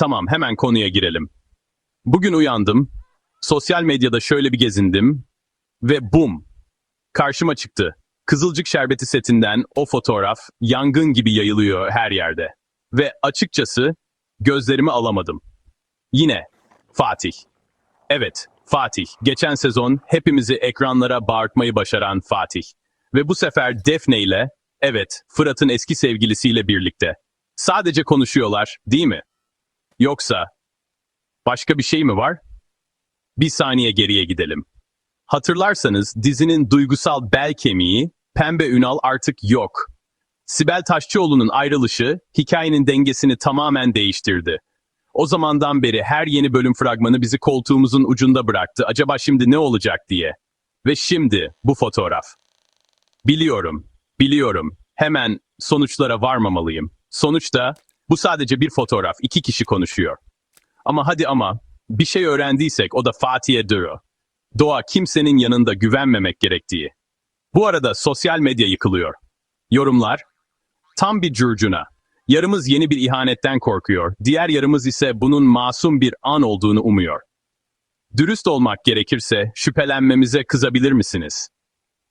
Tamam, hemen konuya girelim. Bugün uyandım, sosyal medyada şöyle bir gezindim ve bum! Karşıma çıktı. Kızılcık şerbeti setinden o fotoğraf yangın gibi yayılıyor her yerde. Ve açıkçası gözlerimi alamadım. Yine Fatih. Evet, Fatih. Geçen sezon hepimizi ekranlara bağırtmayı başaran Fatih. Ve bu sefer Defne ile, evet, Fırat'ın eski sevgilisiyle birlikte. Sadece konuşuyorlar, değil mi? Yoksa başka bir şey mi var? Bir saniye geriye gidelim. Hatırlarsanız dizinin duygusal bel kemiği Pembe Ünal artık yok. Sibel Taşçıoğlu'nun ayrılışı hikayenin dengesini tamamen değiştirdi. O zamandan beri her yeni bölüm fragmanı bizi koltuğumuzun ucunda bıraktı. Acaba şimdi ne olacak diye. Ve şimdi bu fotoğraf. Biliyorum, biliyorum. Hemen sonuçlara varmamalıyım. Sonuçta bu sadece bir fotoğraf. iki kişi konuşuyor. Ama hadi ama bir şey öğrendiysek o da Fatih'e Duru. Doğa kimsenin yanında güvenmemek gerektiği. Bu arada sosyal medya yıkılıyor. Yorumlar, tam bir curcuna. Yarımız yeni bir ihanetten korkuyor, diğer yarımız ise bunun masum bir an olduğunu umuyor. Dürüst olmak gerekirse şüphelenmemize kızabilir misiniz?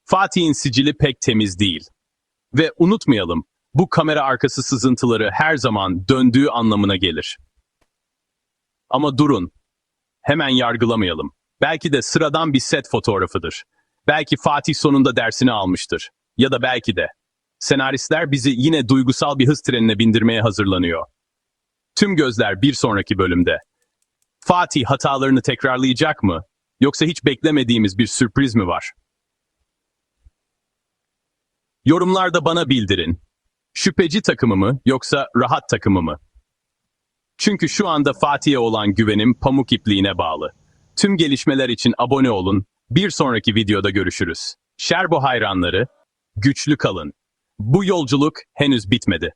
Fatih'in sicili pek temiz değil. Ve unutmayalım, bu kamera arkası sızıntıları her zaman döndüğü anlamına gelir. Ama durun, hemen yargılamayalım. Belki de sıradan bir set fotoğrafıdır. Belki Fatih sonunda dersini almıştır. Ya da belki de. Senaristler bizi yine duygusal bir hız trenine bindirmeye hazırlanıyor. Tüm gözler bir sonraki bölümde. Fatih hatalarını tekrarlayacak mı? Yoksa hiç beklemediğimiz bir sürpriz mi var? Yorumlarda bana bildirin. Şüpheci takımı mı yoksa rahat takımı mı? Çünkü şu anda Fatih'e olan güvenim pamuk ipliğine bağlı. Tüm gelişmeler için abone olun. Bir sonraki videoda görüşürüz. Şerbo hayranları, güçlü kalın. Bu yolculuk henüz bitmedi.